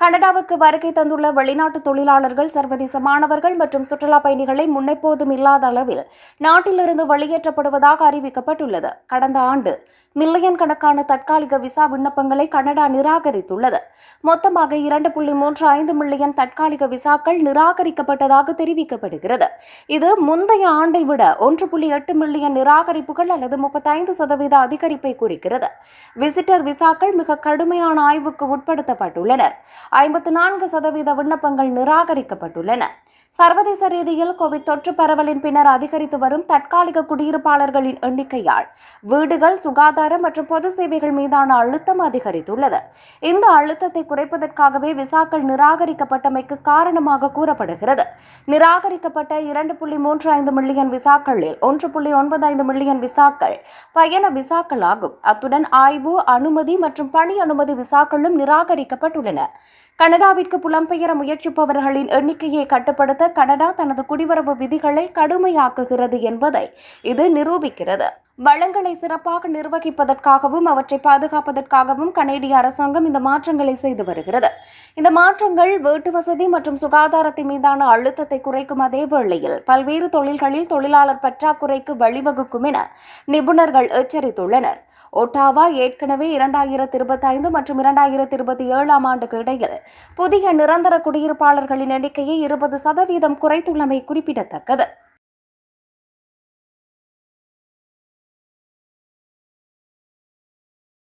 கனடாவுக்கு வருகை தந்துள்ள வெளிநாட்டு தொழிலாளர்கள் சர்வதேச மாணவர்கள் மற்றும் சுற்றுலா பயணிகளை முன்னெப்போதும் இல்லாத அளவில் நாட்டிலிருந்து வெளியேற்றப்படுவதாக அறிவிக்கப்பட்டுள்ளது. கடந்த ஆண்டு மில்லியன் கணக்கான தற்காலிக விசா விண்ணப்பங்களை கனடா நிராகரித்துள்ளது. மொத்தமாக இரண்டு புள்ளி மூன்று ஐந்து மில்லியன் தற்காலிக விசாக்கள் நிராகரிக்கப்பட்டதாக தெரிவிக்கப்படுகிறது. இது முந்தைய ஆண்டை விட ஒன்று புள்ளி எட்டு மில்லியன் நிராகரிப்புகள் அல்லது முப்பத்தைந்து சதவீத அதிகரிப்பை குறிக்கிறது. விசிட்டர் விசாக்கள் மிக கடுமையான ஆய்வுக்கு உட்படுத்தப்பட்டுள்ளனர். ஐம்பத்து நான்கு சதவீத விண்ணப்பங்கள் நிராகரிக்கப்பட்டுள்ளன. சர்வதேச ரீதியில் கோவிட் தொற்று பரவலின் பின்னர் அதிகரித்து வரும் தற்காலிக குடியிருப்பாளர்களின் எண்ணிக்கையால் வீடுகள் சுகாதாரம் மற்றும் பொது சேவைகள் மீதான அழுத்தம் அதிகரித்துள்ளது. இந்த அழுத்தத்தை குறைப்பதற்காகவே விசாக்கள் நிராகரிக்கப்பட்டமைக்கு காரணமாக கூறப்படுகிறது. நிராகரிக்கப்பட்ட இரண்டு புள்ளி மூன்று ஐந்து மில்லியன் விசாக்களில் ஒன்று புள்ளி ஒன்பது ஐந்து மில்லியன் விசாக்கள் பயண விசாக்கள் ஆகும் அத்துடன் ஆய்வு அனுமதி மற்றும் பணி அனுமதி விசாக்களும் நிராகரிக்கப்பட்டுள்ளன. கனடாவிற்கு புலம்பெயர முயற்சிப்பவர்களின் எண்ணிக்கையை கட்டுப்படுத்த கனடா தனது குடிவரவு விதிகளை கடுமையாக்குகிறது என்பதை இது நிரூபிக்கிறது. வளங்களை சிறப்பாக நிர்வகிப்பதற்காகவும் அவற்றை பாதுகாப்பதற்காகவும் கனேடிய அரசாங்கம் இந்த மாற்றங்களை செய்து வருகிறது. இந்த மாற்றங்கள் வீட்டு வசதி மற்றும் சுகாதாரத்தின் மீதான அழுத்தத்தை குறைக்கும் அதே வேளையில் பல்வேறு தொழில்களில் தொழிலாளர் பற்றாக்குறைக்கு வழிவகுக்கும் என நிபுணர்கள் எச்சரித்துள்ளனர். ஒட்டாவா ஏற்கனவே இரண்டாயிரத்தி இருபத்தைந்து மற்றும் இரண்டாயிரத்தி இருபத்தி ஏழாம் ஆண்டுக்கு இடையில் புதிய நிரந்தர குடியிருப்பாளர்களின் எண்ணிக்கையை இருபது சதவீதம் குறைத்துள்ளமை குறிப்பிடத்தக்கது.